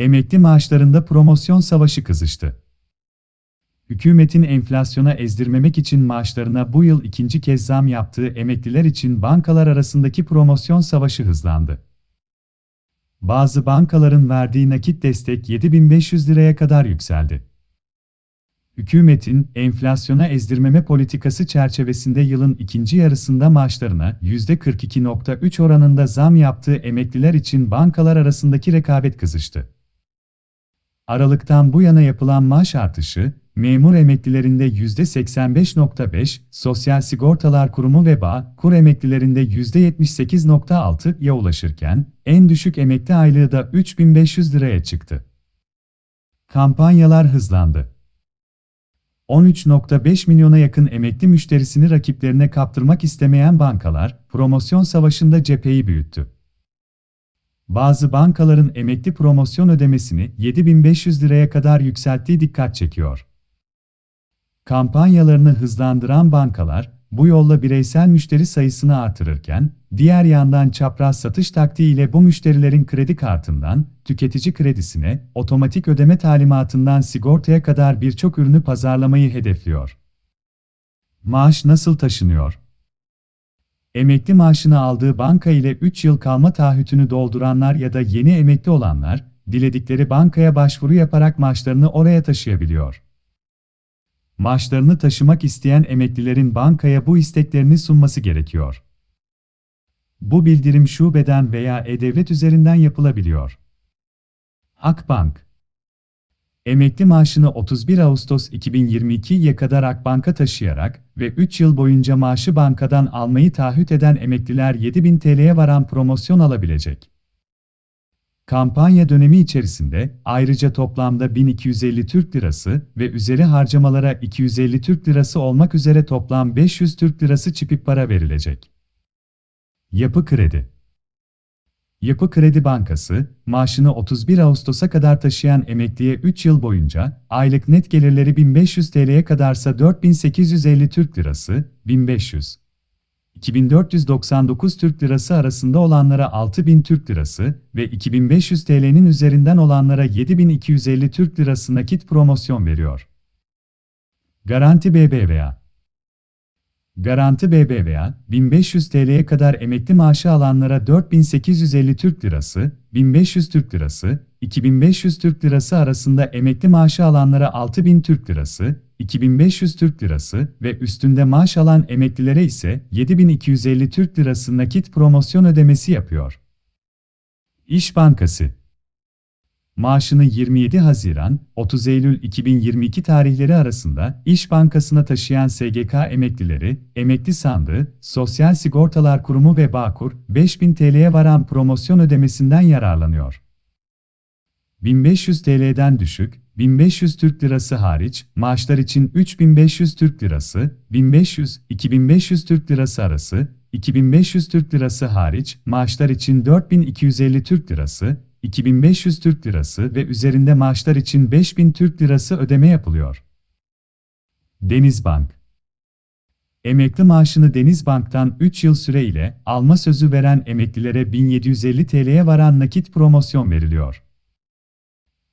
Emekli maaşlarında promosyon savaşı kızıştı. Hükümetin enflasyona ezdirmemek için maaşlarına bu yıl ikinci kez zam yaptığı emekliler için bankalar arasındaki promosyon savaşı hızlandı. Bazı bankaların verdiği nakit destek 7500 liraya kadar yükseldi. Hükümetin enflasyona ezdirmeme politikası çerçevesinde yılın ikinci yarısında maaşlarına %42.3 oranında zam yaptığı emekliler için bankalar arasındaki rekabet kızıştı. Aralıktan bu yana yapılan maaş artışı, memur emeklilerinde %85.5, Sosyal Sigortalar Kurumu ve Bağ, kur emeklilerinde %78.6'ya ulaşırken, en düşük emekli aylığı da 3500 liraya çıktı. Kampanyalar hızlandı. 13.5 milyona yakın emekli müşterisini rakiplerine kaptırmak istemeyen bankalar, promosyon savaşında cepheyi büyüttü. Bazı bankaların emekli promosyon ödemesini 7500 liraya kadar yükselttiği dikkat çekiyor. Kampanyalarını hızlandıran bankalar, bu yolla bireysel müşteri sayısını artırırken, diğer yandan çapraz satış taktiğiyle bu müşterilerin kredi kartından, tüketici kredisine, otomatik ödeme talimatından sigortaya kadar birçok ürünü pazarlamayı hedefliyor. Maaş nasıl taşınıyor? Emekli maaşını aldığı banka ile 3 yıl kalma taahhütünü dolduranlar ya da yeni emekli olanlar, diledikleri bankaya başvuru yaparak maaşlarını oraya taşıyabiliyor. Maaşlarını taşımak isteyen emeklilerin bankaya bu isteklerini sunması gerekiyor. Bu bildirim şubeden veya e-devlet üzerinden yapılabiliyor. Akbank Emekli maaşını 31 Ağustos 2022'ye kadar Akbank'a taşıyarak ve 3 yıl boyunca maaşı bankadan almayı taahhüt eden emekliler 7000 TL'ye varan promosyon alabilecek. Kampanya dönemi içerisinde ayrıca toplamda 1250 Türk Lirası ve üzeri harcamalara 250 Türk Lirası olmak üzere toplam 500 Türk Lirası çipik para verilecek. Yapı Kredi Yapı Kredi Bankası, maaşını 31 Ağustos'a kadar taşıyan emekliye 3 yıl boyunca, aylık net gelirleri 1500 TL'ye kadarsa 4850 Türk Lirası, 1500, 2499 Türk Lirası arasında olanlara 6000 Türk Lirası ve 2500 TL'nin üzerinden olanlara 7250 Türk Lirası nakit promosyon veriyor. Garanti BBVA Garanti BBVA, 1500 TL'ye kadar emekli maaşı alanlara 4850 Türk Lirası, 1500 Türk Lirası, 2500 Türk Lirası arasında emekli maaşı alanlara 6000 Türk Lirası, 2500 Türk Lirası ve üstünde maaş alan emeklilere ise 7250 Türk Lirası nakit promosyon ödemesi yapıyor. İş Bankası Maaşını 27 Haziran, 30 Eylül 2022 tarihleri arasında İş Bankası'na taşıyan SGK emeklileri, emekli sandığı, Sosyal Sigortalar Kurumu ve Bağkur, 5000 TL'ye varan promosyon ödemesinden yararlanıyor. 1500 TL'den düşük, 1500 Türk Lirası hariç, maaşlar için 3500 Türk Lirası, 1500, 2500 Türk Lirası arası, 2500 Türk Lirası hariç, maaşlar için 4250 Türk Lirası, 2500 Türk Lirası ve üzerinde maaşlar için 5000 Türk Lirası ödeme yapılıyor. Denizbank Emekli maaşını Denizbank'tan 3 yıl süreyle alma sözü veren emeklilere 1750 TL'ye varan nakit promosyon veriliyor.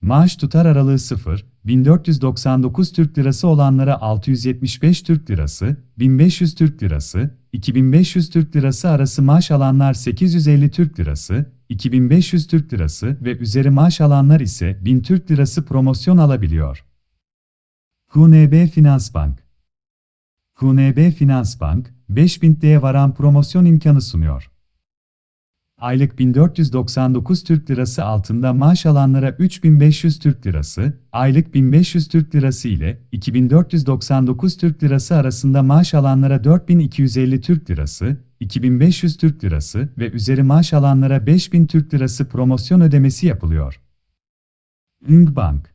Maaş tutar aralığı 0, 1499 Türk Lirası olanlara 675 Türk Lirası, 1500 Türk Lirası, 2500 Türk Lirası arası maaş alanlar 850 Türk Lirası, 2500 Türk Lirası ve üzeri maaş alanlar ise 1000 Türk Lirası promosyon alabiliyor. QNB Finans Bank QNB Finans Bank, 5000 TL'ye varan promosyon imkanı sunuyor aylık 1499 Türk Lirası altında maaş alanlara 3500 Türk Lirası, aylık 1500 Türk Lirası ile 2499 Türk Lirası arasında maaş alanlara 4250 Türk Lirası, 2500 Türk Lirası ve üzeri maaş alanlara 5000 Türk Lirası promosyon ödemesi yapılıyor. Ünk Bank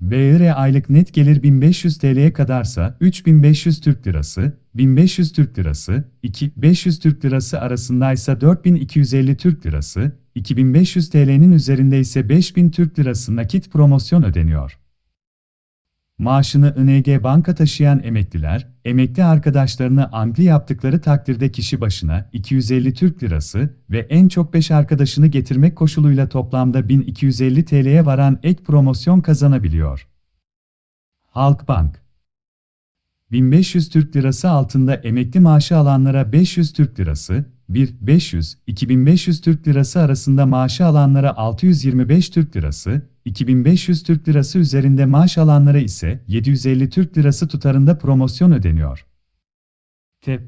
BR aylık net gelir 1500 TL'ye kadarsa 3500 Türk Lirası, 1500 Türk Lirası, 2500 Türk Lirası arasındaysa 4250 Türk Lirası, 2500 TL'nin üzerinde ise 5000 Türk Lirası nakit promosyon ödeniyor. Maaşını ING Banka taşıyan emekliler, emekli arkadaşlarını ankli yaptıkları takdirde kişi başına 250 Türk Lirası ve en çok 5 arkadaşını getirmek koşuluyla toplamda 1250 TL'ye varan ek promosyon kazanabiliyor. Halkbank 1500 Türk Lirası altında emekli maaşı alanlara 500 Türk Lirası, 1-500-2500 Türk Lirası arasında maaşı alanlara 625 Türk Lirası, 2500 Türk Lirası üzerinde maaş alanlara ise 750 Türk Lirası tutarında promosyon ödeniyor. TEP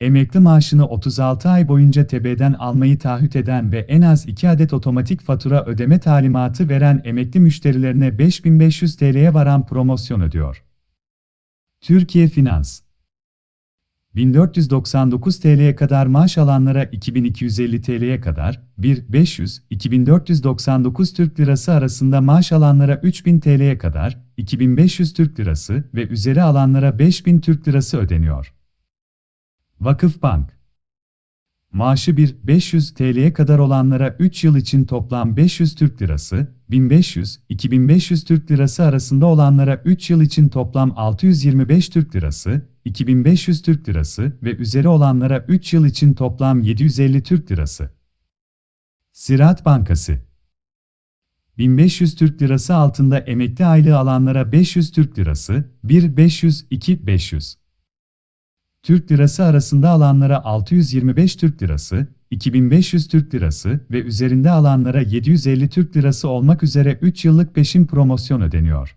Emekli maaşını 36 ay boyunca TB'den almayı taahhüt eden ve en az 2 adet otomatik fatura ödeme talimatı veren emekli müşterilerine 5500 TL'ye varan promosyon ödüyor. Türkiye Finans 1499 TL'ye kadar maaş alanlara 2250 TL'ye kadar, 1-500-2499 Türk Lirası arasında maaş alanlara 3000 TL'ye kadar, 2500 Türk Lirası ve üzeri alanlara 5000 Türk Lirası ödeniyor. Vakıfbank Maaşı 1-500 TL'ye kadar olanlara 3 yıl için toplam 500 Türk Lirası, 1500-2500 Türk Lirası arasında olanlara 3 yıl için toplam 625 Türk Lirası, 2500 Türk Lirası ve üzeri olanlara 3 yıl için toplam 750 Türk Lirası. Ziraat Bankası 1500 Türk Lirası altında emekli aylığı alanlara 500 Türk Lirası, 1-500-2-500. Türk Lirası arasında alanlara 625 Türk Lirası, 2500 Türk Lirası ve üzerinde alanlara 750 Türk Lirası olmak üzere 3 yıllık peşin promosyon ödeniyor.